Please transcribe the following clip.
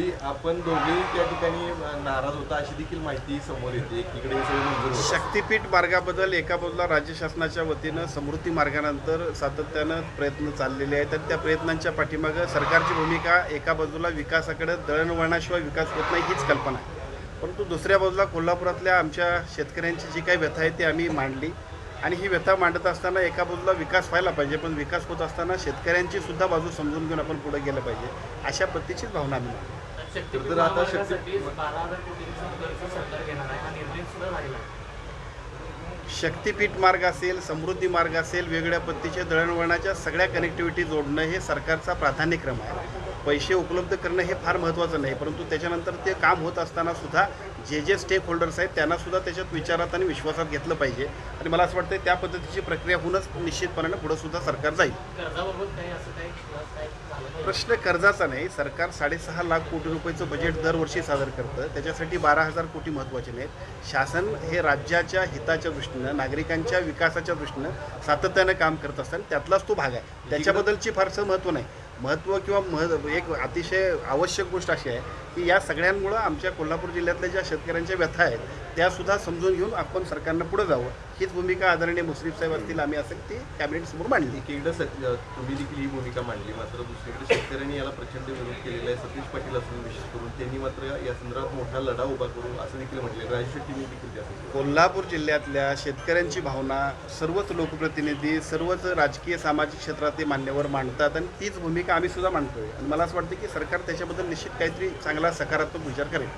आपण दोघे त्या ठिकाणी नाराज होता अशी देखील माहिती समोर येते. एकीकडे शक्तीपीठ मार्गाबद्दल एका बाजूला राज्य शासनाच्या वतीनं समृद्धी मार्गानंतर सातत्यानं प्रयत्न चाललेले आहेत आणि त्या प्रयत्नांच्या पाठीमागं सरकारची भूमिका एका बाजूला विकासाकडे दळणवळणाशिवाय विकास होत नाही हीच कल्पना आहे. परंतु दुसऱ्या बाजूला कोल्हापुरातल्या आमच्या शेतकऱ्यांची जी काही व्यथा आहे ती आम्ही मांडली. आणि ही व्यथा मांडत असताना एका बाजूला विकास व्हायला पाहिजे पण विकास होत असताना शेतकऱ्यांची सुद्धा बाजू समजून घेऊन आपण पुढे गेलं पाहिजे अशा पद्धतीचीच भावना आम्ही. तर आता शक्तीपीठ मार्ग असेल समृद्धी मार्ग असेल वेगवेगळ्या पद्धतीच्या दळणवळणाच्या सगळ्या कनेक्टिव्हिटी जोडणं हे सरकारचा प्राधान्यक्रम आहे पैसे उपलब्ध करणं हे फार महत्त्वाचं नाही परंतु त्याच्यानंतर ते काम होत असताना सुद्धा जे जे स्टेक होल्डर्स आहेत त्यांना सुद्धा त्याच्यात विचारात आणि विश्वासात घेतलं पाहिजे. आणि मला असं वाटतं त्या पद्धतीची प्रक्रिया होऊनच निश्चितपणाने पुढं सुद्धा सरकार जाईल. प्रश्न कर्जाचा नाही सरकार साडेसहा लाख कोटी रुपयाचं बजेट दरवर्षी सादर करतं. त्याच्यासाठी बारा हजार कोटी महत्त्वाचे नाहीत. शासन हे राज्याच्या हिताच्या दृष्टीनं नागरिकांच्या विकासाच्या दृष्टीनं सातत्यानं काम करत असताना त्यातलाच तो भाग आहे. त्याच्याबद्दलची फारसं महत्त्व नाही. महत्त्व किंवा मह एक अतिशय आवश्यक गोष्ट अशी आहे की या सगळ्यांमुळं आमच्या कोल्हापूर जिल्ह्यातल्या ज्या शेतकऱ्यांच्या व्यथा आहेत त्यासुद्धा समजून घेऊन आपण सरकारनं पुढे जावं. हीच भूमिका आदरणीय मुश्रीफ साहेब असतील आम्ही असं ती कॅबिनेटसमोर मांडली. एकीकडे तुम्ही देखील ही भूमिका मांडली. मात्र दुसरीकडे शेतकऱ्यांनी याला प्रचंड विरोध केलेला आहे. सतीश पाटील असून विशेष करून त्यांनी मात्र या संदर्भात मोठा लढा उभा करू असं देखील म्हटले राजू शेट्टींनी देखील कोल्हापूर जिल्ह्यातल्या शेतकऱ्यांची भावना सर्वच लोकप्रतिनिधी सर्वच राजकीय सामाजिक क्षेत्रातले मान्यवर मांडतात आणि तीच भूमिका आम्ही सुद्धा मांडतोय. आणि मला असं वाटतं की सरकार त्याच्याबद्दल निश्चित काहीतरी चांगला सकारात्मक विचार करेल.